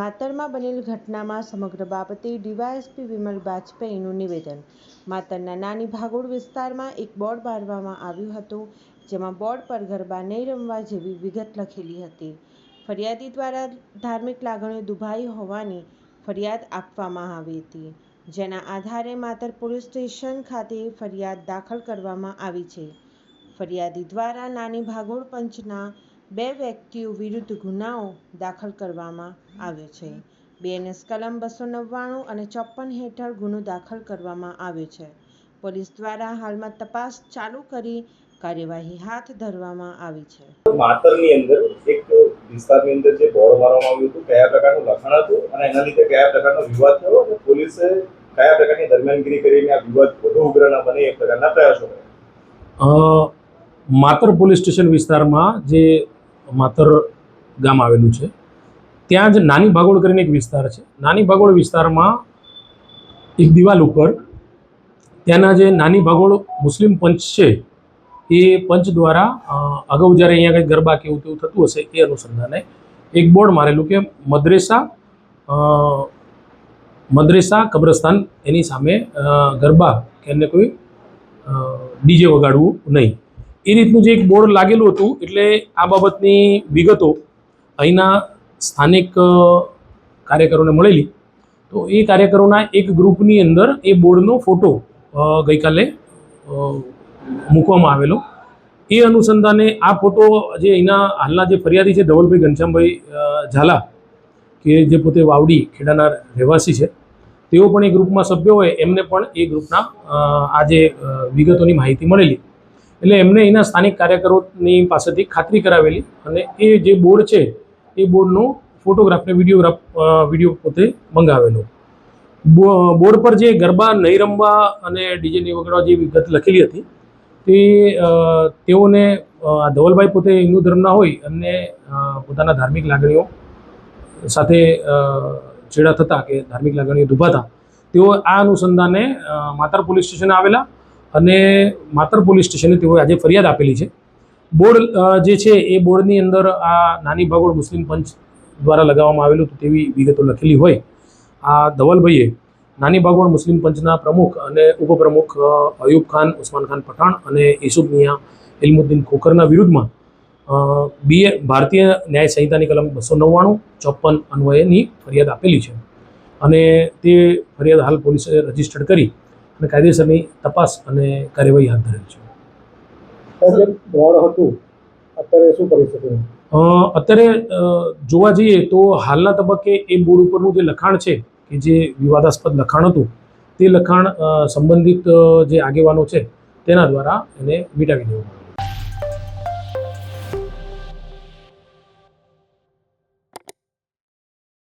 માતરમાં બનેલ ઘટનામાં સમગ્ર બાબતે ડીવાયએસપી વિમલ બાજપેયીનું નિવેદન. માતરના નાની ભાગોળ વિસ્તારમાં એક બોર્ડ બાંધવામાં આવ્યું હતું, જેમાં બોર્ડ પર ગરબા નહીં રમવા જેવી વિગત લખેલી હતી. ફરિયાદી દ્વારા ધાર્મિક લાગણીઓ દુભાઈ હોવાની ફરિયાદ આપવામાં આવી હતી, જેના આધારે માતર પોલીસ સ્ટેશન ખાતે ફરિયાદ દાખલ કરવામાં આવી છે. ફરિયાદી દ્વારા નાની ભાગોળ પંચના બે વ્યક્તિઓ વિરુદ્ધ ગુનાઓ દાખલ કરવામાં આવ્યો છે. બીએનએસ કલમ બસો નવ્વાણું અને ચોપન હેઠળ ગુનો દાખલ કરવામાં આવ્યો છે. પોલીસ દ્વારા હાલમાં તપાસ ચાલુ કરી કાર્યવાહી હાથ ધરવામાં આવી છે. માતરની અંદર એક વિસ્તારની અંદર જે બોર્ડ મારવામાં આવ્યું હતું કયા પ્રકારનું લખાણ હતું અને એના લીધે કયા પ્રકારનો વિવાદ થયો અને પોલીસે કયા પ્રકારની દરમિયાનગીરી કરીને આ વિવાદ વધુ ઉગ્ર ના બને એ પ્રકારના પ્રયાસો કર્યા. માતર પોલીસ સ્ટેશન વિસ્તારમાં જે માતર ગામ આવેલું છે. ત્યાં જ નાની ભાગોળ કરીને એક વિસ્તાર છે. નાની ભાગોળ વિસ્તારમાં એક દિવાલ ઉપર ત્યાંના જે નાની ભાગોળ મુસ્લિમ પંચ છે, એ પંચ દ્વારા અગાઉ જ્યારે અહીંયા કંઈક ગરબા કે એવું તેવું થતું હશે એ અનુસંધાને એક બોર્ડ મારેલું કે મદ્રેસા મદ્રેસા કબ્રસ્તાન એની સામે ગરબા કે એને કોઈ ડીજે વગાડવું નહીં. એ રીતનું જે એક બોર્ડ લાગેલું હતું, એટલે આ બાબતની વિગતો અહીંના સ્થાનિક કાર્યકરોને મળેલી. તો એ કાર્યકરોના એક ગ્રુપની અંદર એ બોર્ડનો ફોટો ગઈકાલે મૂકવામાં આવેલો. એ અનુસંધાને આ ફોટો જે અહીંના હાલના જે ફરિયાદી છે, ધવલભાઈ ઘનશ્યામભાઈ ઝાલા, કે જે પોતે વાવડી ખેડાના રહેવાસી છે, તેઓ પણ એ ગ્રુપમાં સભ્ય હોય, એમને પણ એ ગ્રુપના આજે વિગતોની માહિતી મળેલી. એટલે એમને એના સ્થાનિક કાર્યકરોની પાસેથી ખાતરી કરાવેલી અને એ જે બોર્ડ છે, એ બોર્ડનો ફોટોગ્રાફ ને વિડીયોગ્રાફ વીડિયો પોતે મંગાવેલો. બોર્ડ પર જે ગરબા નહીં રમવા અને ડીજે નહીં વગાડવા જે વિગત લખેલી હતી, તે તેઓને ધવલભાઈ પોતે હિન્દુ ધર્મના હોય અને પોતાના ધાર્મિક લાગણીઓ સાથે છેડા થતા કે ધાર્મિક લાગણીઓ દુભાતા, તેઓ આ અનુસંધાને માતર પોલીસ સ્ટેશને આવેલા અને માતર પોલીસ સ્ટેશને તેઓએ આજે ફરિયાદ આપેલી છે. બોર્ડ જે છે એ બોર્ડની અંદર આ નાની ભાગોળ મુસ્લિમ પંચ દ્વારા લગાવવામાં આવેલું હતું તેવી વિગતો લખેલી હોય. આ ધવલભાઈએ નાની ભાગોળ મુસ્લિમ પંચના પ્રમુખ અને ઉપપ્રમુખ અયુબ ખાન, ઉસ્માન ખાન પઠાણ અને યસુફ મિયા ઇલમુદ્દીન ખોખરના વિરુદ્ધમાં બીએ ભારતીય ન્યાય સંહિતાની કલમ બસો નવ્વાણું ચોપન અન્વયેની ફરિયાદ આપેલી છે. અને તે ફરિયાદ હાલ પોલીસે રજીસ્ટર્ડ કરી અને કાયદેસરની તપાસ અને કાર્યવાહી હાથ ધરેલ છે. અત્યારે શું કરી શકીએ અત્યારે જોવા જઈએ તો હાલના તબક્કે એ બોર્ડ ઉપરનું જે લખાણ છે કે જે વિવાદાસ્પદ લખાણ હતું તે લખાણ સંબંધિત જે આગેવાનો છે તેના દ્વારા એને મિટાવી દેવામાં